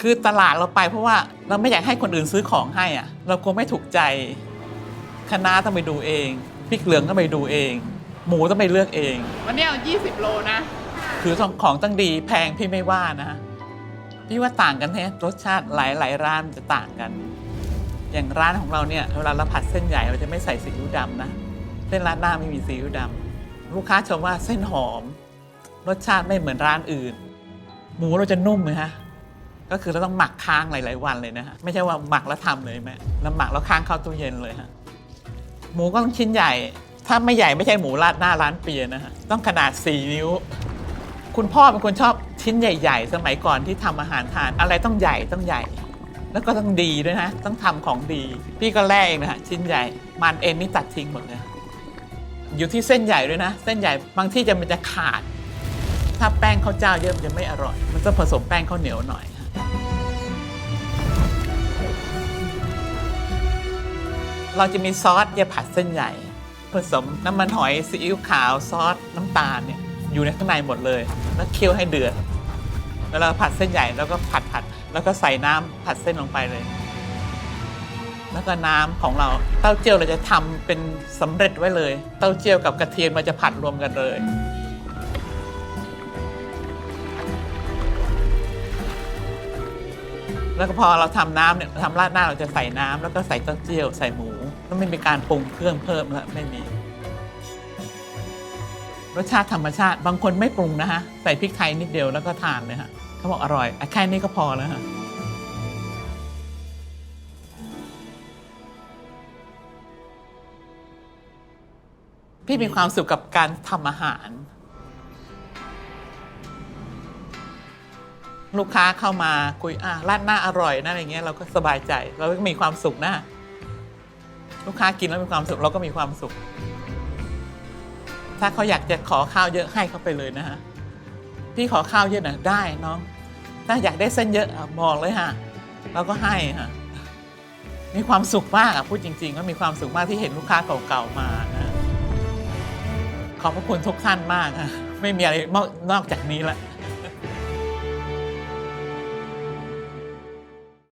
คือตลาดเราไปเพราะว่าเราไม่อยากให้คนอื่นซื้อของให้อะเรากลัวไม่ถูกใจคะน้าต้องไปดูเองพริกเหลืองต้องไปดูเอง หมูต้องไปเลือกเอง วันนี้เอา 20 โลนะ คือของต้องดีแพงพี่ไม่ว่านะ พี่ว่าต่างกันแท้รสชาติหลายหลายร้านมันจะต่างกัน อย่างร้านของเราเนี่ยเวลาเราผัดเส้นใหญ่เราจะไม่ใส่ซีอิ๊วดำนะเส้นร้านหน้าไม่มีซีอิ๊วดำลูกค้าชมว่าเส้นหอม รสชาติไม่เหมือนร้านอื่น หมูเราจะนุ่มไหมฮะ ก็คือเราต้องหมักค้างหลาย ๆ วันเลยนะฮะไม่ใช่ว่าหมักแล้วทำเลยแม่เราหมักแล้วค้างเข้าตู้เย็นเลยฮะหมูก็ต้องชิ้นใหญ่ ถ้าไม่ใหญ่ไม่ใช่หมูราดหน้าร้านเปียนะฮะต้องขนาด 4 นิ้ว คุณพ่อเป็นคนชอบชิ้นใหญ่ ๆ สมัยก่อนที่ทำอาหารทาน อะไรต้องใหญ่ต้องใหญ่ แล้วก็ต้องดีด้วยนะ ต้องทำของดี พี่ก็แลกเองนะฮะชิ้นใหญ่ มันเอ็นนี่ตัดทิ้งหมดเลยอยู่ที่เส้นใหญ่ด้วยนะ เส้นใหญ่บางที่จะมันจะขาด ถ้าแป้งข้าวเจ้าเยอะจะไม่อร่อย มันต้องผสมแป้งข้าวเหนียวหน่อย เราจะมีซอสเยาผัดเส้นใหญ่ ผสมน้ำมันหอยซีอิ๊วขาวซอสน้ำตาลเนี่ยอยู่ในข้างในหมดเลย แล้วเคี่ยวให้เดือดแล้วเราผัดเส้นใหญ่แล้วก็ผัดผัด แล้วก็ใส่น้ำผัดเส้นลงไปเลย แล้วก็น้ำของเราเต้าเจี้ยวเราจะทำเป็นสำเร็จไว้เลย เต้าเจี้ยวกับกระเทียมมันจะผัดรวมกันเลย แล้วก็พอเราทำน้ำเนี่ยทำราดหน้าเราจะใส่น้ำแล้วก็ใส่เต้าเจี้ยวใส่หมูแล้วไม่มีการปรุงเครื่องเพิ่มแล้วไม่มีรสชาติธรรมชาติบางคนไม่ปรุงนะฮะ ใส่พริกไทยนิดเดียวแล้วก็ทานเลยฮะเขาบอกอร่อยอะแค่นี้ก็พอแล้วฮะพี่มีความสุขกับการทำอาหาร ลูกค้าเข้ามาคุยอะร้านหน้าอร่อยนะอะไรเงี้ยเราก็สบายใจเราก็มีความสุขนะลูกค้ากินแล้วมีความสุขเราก็มีความสุข ถ้าเขาอยากจะขอข้าวเยอะให้เขาไปเลยนะฮะพี่ขอข้าวเยอะหน่อยได้น้อง ถ้าอยากได้เส้นเยอะบอกเลยฮะเราก็ให้ฮะมีความสุขมากอะพูดจริงๆก็มีความสุขมากที่เห็นลูกค้าเก่าๆมานะขอบพระคุณทุกท่านมากอะไม่มีอะไรนอกจากนี้ละ